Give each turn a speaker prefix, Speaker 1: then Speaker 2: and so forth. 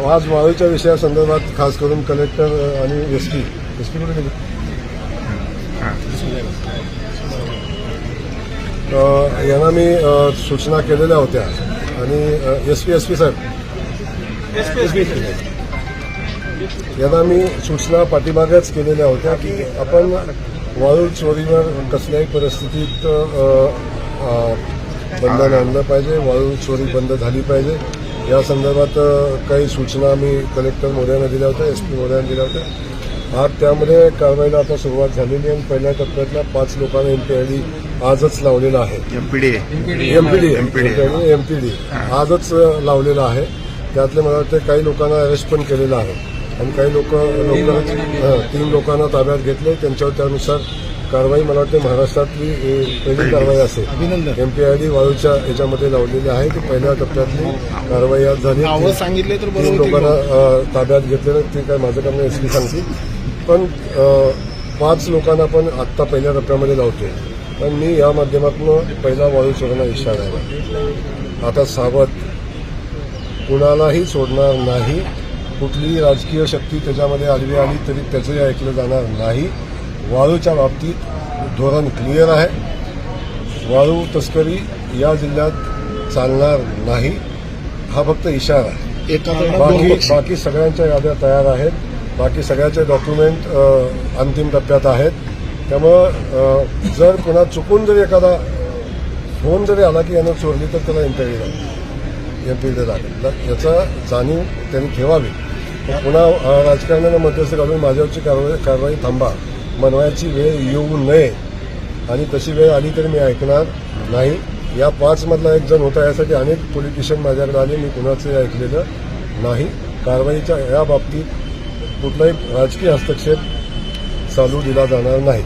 Speaker 1: आज वाळूच्या विषयासंदर्भात खास करून कलेक्टर आणि एस पी एस पी कुठे यांना मी सूचना केलेल्या होत्या. आणि एस पी एस पी साहेब एस पी यांना मी सूचना पाठीमागच केलेल्या होत्या की आपण वाळू चोरीवर कसल्याही परिस्थितीत बंधन आणलं पाहिजे वाळू चोरी बंद झाली पाहिजे. या संदर्भात काही सूचना मी कलेक्टर मोदयांना दिल्या होत्या एस पी मोदयांना दिल्या होत्या. आज त्यामध्ये कारवाईला आता सुरुवात झालेली आहे आणि पहिल्या टप्प्यातल्या पाच लोकांना एमपीआयडी आजच लावलेला आहे.
Speaker 2: MPD
Speaker 1: MPD. एमपीडी आजच लावलेला आहे. त्यातले मला वाटतं काही लोकांना अरेस्ट पण केलेलं आहे. आणि काही लोक लवकरच हं, तीन लोकांना ताब्यात घेतले त्यांच्यावर त्यानुसार कारवाई मला वाटते महाराष्ट्रातली ए, पहिली कारवाई असेल.
Speaker 3: अभिनंदन.
Speaker 1: एमपीआयडी वाळूच्या याच्यामध्ये लावलेली आहे. ती पहिल्या टप्प्यातली कारवाई आज झाली.
Speaker 3: सांगितले तर
Speaker 1: लोकांना ताब्यात घेतलेलं ते काय माझं काम नाही एस पी सांगतील. पण पाच लोकांना पण आत्ता पहिल्या टप्प्यामध्ये लावतोय. पण मी या माध्यमातून पहिला वाळू चोरांना इशारा आहे. आता सावध. कुणालाही सोडणार नाही. कुठलीही राजकीय शक्ती त्याच्यामध्ये आडवी आली तरी त्याचंही ऐकलं जाणार नाही. वाळूच्या बाबतीत धोरण क्लिअर आहे. वाळू तस्करी या जिल्ह्यात चालणार नाही. हा फक्त इशारा आहे. बाकी बाकी सगळ्यांच्या याद्या तयार आहेत. बाकी सगळ्याचे डॉक्युमेंट अंतिम टप्प्यात आहेत. त्यामुळं जर कोणा चुकून जरी एखादा फोन जरी आला की यानं चोरली तर त्याला एमपीडी लागेल एमपीडी लागेल. याचा जाणीव त्यांनी ठेवावी. पुन्हा अ, राजकारण्यानं मध्यस्थी घालून माझ्यावरची कारवाई कारवाई थांबा. बनवायची वेळ येऊ नये. आणि तशी वेळ आली तर मी ऐकणार नाही. या पाचमधला एक जण होता यासाठी अनेक पोलिटिशियन माझ्याकडे आले. मी कुणाचंही ऐकलेलं नाही. कारवाईच्या या बाबतीत कुठलाही राजकीय हस्तक्षेप चालू दिला जाणार नाही.